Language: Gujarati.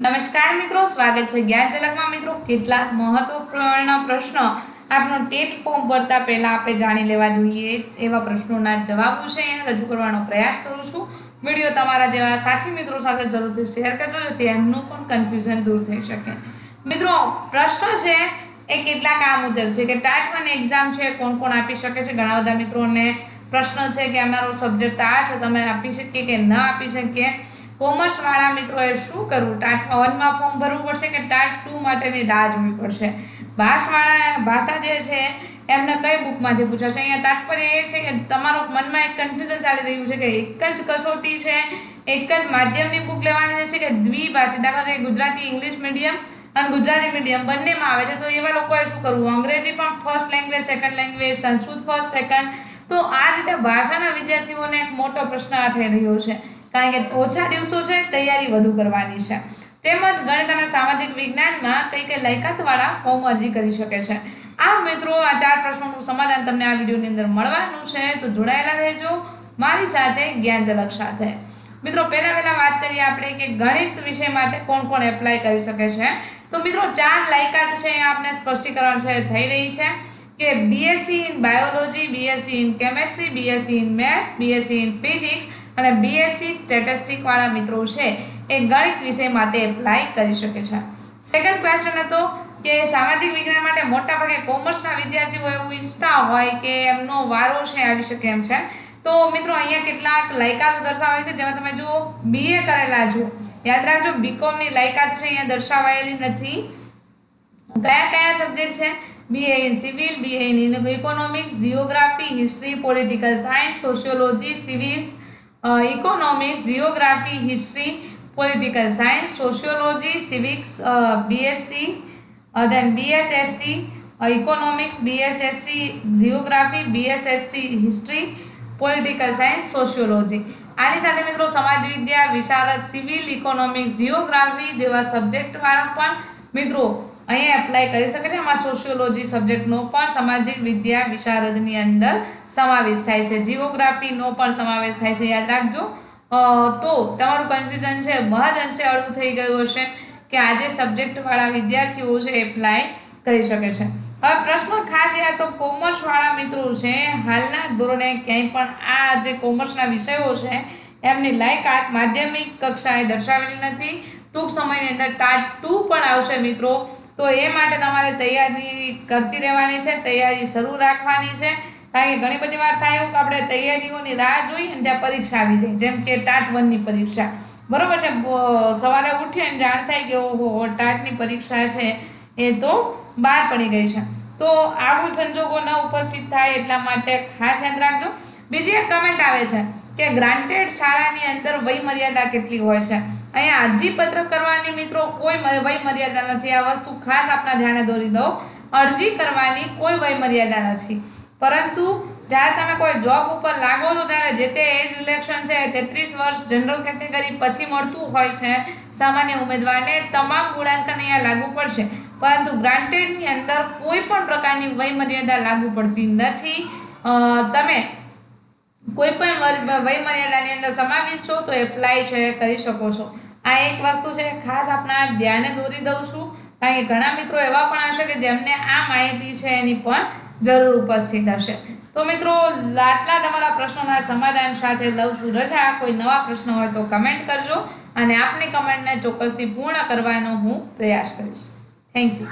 નમસ્કાર મિત્રો, સ્વાગત છે જ્ઞાન ઝલકમાં મિત્રો, કેટલાક મહત્વપૂર્ણ પ્રશ્નો. આપણો ટેટ ફોર્મ ભરતા પહેલાં આપણે જાણી લેવા જોઈએ એવા પ્રશ્નોના જવાબો છે. એને રજૂ કરવાનો પ્રયાસ કરું છું. વીડિયો તમારા જેવા સાથી મિત્રો સાથે જરૂરથી શેર કરજો, જેથી એમનું પણ કન્ફ્યુઝન દૂર થઈ શકે. મિત્રો, પ્રશ્ન છે એ કેટલાક આ મુજબ છે કે ટાટ વન એક્ઝામ છે, કોણ કોણ આપી શકે છે? ઘણા બધા મિત્રોને પ્રશ્ન છે કે અમારો સબ્જેક્ટ આ છે, તમે આપી શકીએ કે ન આપી શકીએ? કોમર્સ વાળા મિત્રોએ શું કરવું? ટાટ વનમાં ફોર્મ ભરવું પડશે કે ટાટ ટુ માટેની રાહ જોવી પડશે? ભાષવાળા, ભાષા જે છે, એમને કઈ બુકમાંથી પૂછાશે? અહીંયા તાત્પર્ય એ છે કે તમારો મનમાં એક કન્ફ્યુઝન ચાલી રહ્યું છે કે એક જ કસોટી છે, એક જ માધ્યમની બુક લેવાની છે કે દ્વિભાષી? દાખલા તરીકે ગુજરાતી, ઇંગ્લિશ મીડિયમ અને ગુજરાતી મીડિયમ બંનેમાં આવે છે. તો એવા લોકોએ શું કરવું? અંગ્રેજી પણ first language second language Sanskrit first second તો આ રીતે ભાષાના વિદ્યાર્થીઓને એક મોટો પ્રશ્ન થઈ રહ્યો છે. કારણ કે ઓછા દિવસો છે, તૈયારી વધુ કરવાની છે. તેમજ ગણિત અને સામાજિક વિજ્ઞાનમાં કઈ કઈ લાયકાતવાળા ફોર્મ અરજી કરી શકે છે. આ મિત્રો, આ ચાર પ્રશ્નોનું સમાધાન તમને આ વિડીયોની અંદર મળવાનું છે, તો જોડાયેલા રહેજો. મારી સાથે જ્ઞાન ઝલક સાથે. મિત્રો, પહેલાં પહેલાં વાત કરીએ આપણે કે ગણિત વિષય માટે કોણ કોણ એપ્લાય કરી શકે છે. તો મિત્રો, ચાર લાયકાત છે, એ આપણે સ્પષ્ટીકરણ છે, થઈ રહી છે કે BSc in biology BSc in chemistry BSc in maths BSc in physics અને બીએસસી સ્ટેટિસ્ટિકવાળા મિત્રો છે, એ ગણિત વિષય માટે એપ્લાય કરી શકે છે. સેકન્ડ ક્વેશ્ચન હતો કે સામાજિક વિજ્ઞાન માટે મોટા ભાગે કોમર્સના વિદ્યાર્થીઓ એવું ઈચ્છતા હોય કે એમનો વારો છે, આવી શકે એમ છે. તો મિત્રો અહીંયા કેટલાક લાયકાતો દર્શાવે છે, જેમાં તમે જુઓ બીએ કરેલા જુઓ યાદ રાખજો બીકોમની લાયકાત છે, અહીંયા દર્શાવાયેલી નથી. કયા કયા સબ્જેક્ટ છે? BA in civil BA in economics geography history political science sociology civils economics geography history political science sociology civics BSc then BSSc economics BSSc geography BSSc history political science sociology આની સાથે મિત્રો સમાજ વિદ્યા, વિશારદ સિવિલ ઇકોનોમિક્સ જીઓગ્રાફી જેવા સબ્જેક્ટવાળા પણ મિત્રો અહીંયા એપ્લાય કરી શકે છે. આમાં સોશિયોલોજી સબ્જેક્ટનો પણ સામાજિક વિદ્યા વિશારદની અંદર સમાવેશ થાય છે. જીઓગ્રાફીનો પણ સમાવેશ થાય છે. યાદ રાખજો. તો તમારું કન્ફ્યુઝન છે. મહદ અંશે અળવું થઈ ગયું હશે કે આજે સબ્જેક્ટવાળા વિદ્યાર્થીઓ છે એપ્લાય કરી શકે છે. હવે પ્રશ્ન ખાસ યાદ તો કોમર્સવાળા મિત્રો છે. હાલના ધોરણે ક્યાંય પણ આ જે કોમર્સના વિષયો છે, એમની લાયકાત માધ્યમિક કક્ષાએ દર્શાવેલી નથી. ટૂંક સમયની અંદર ટાટ ટુ પણ આવશે મિત્રો. તો એ માટે તમારે તૈયારી કરતી રહેવાની છે, તૈયારી શરૂ રાખવાની છે. કારણ કે ઘણી બધી વાર થાય એવું કે આપણે તૈયારીઓની રાહ જોઈએ ને ત્યાં પરીક્ષા આવી જાય. જેમ કે ટાટ વનની પરીક્ષા. બરાબર છે? સવારે ઉઠીએ ને જાણ થાય કે ઓહો, ટાટની પરીક્ષા છે. એ તો બહાર પડી ગઈ છે. તો આવું સંજોગો ન ઉપસ્થિત થાય એટલા માટે ખાસ યાદ રાખજો. બીજી એક કમેન્ટ આવે છે કે ગ્રાન્ટેડ શાળાની અંદર વય મર્યાદા કેટલી હોય છે? અહીંયા અરજી પત્ર કરવાની મિત્રો કોઈ વય મર્યાદા નથી. આ વસ્તુ ખાસ આપના ધ્યાને દોરી દો અરજી કરવાની કોઈ વય મર્યાદા નથી. પરંતુ જ્યારે તમે કોઈ જોબ ઉપર લાગો છો, ત્યારે જે તે એજ ઇલેક્શન છે, તેત્રીસ વર્ષ જનરલ કેટેગરી પછી મળતું હોય છે, સામાન્ય ઉમેદવારને તમામ ગુણાંકન અહીંયા લાગુ પડશે. પરંતુ ગ્રાન્ટેડની અંદર કોઈ પણ પ્રકારની વય મર્યાદા લાગુ પડતી નથી. તમે કોઈ પણ વય મર્યાદાની અંદર સમાવિષ્ટ છો તો એપ્લાય છે, કરી શકો છો. આ એક વસ્તુ છે, ખાસ આપના ધ્યાને દોરી દઉં છું. કારણ કે ઘણા મિત્રો એવા પણ હશે કે જેમને આ માહિતી છે એની પણ જરૂર ઉપસ્થિત હશે. તો મિત્રો આટલા તમારા પ્રશ્નોના સમાધાન સાથે લઉં છું રજા. કોઈ નવા પ્રશ્ન હોય તો કમેન્ટ કરજો અને આપની કમેન્ટને ચોક્કસથી પૂર્ણ કરવાનો હું પ્રયાસ કરીશ. Thank you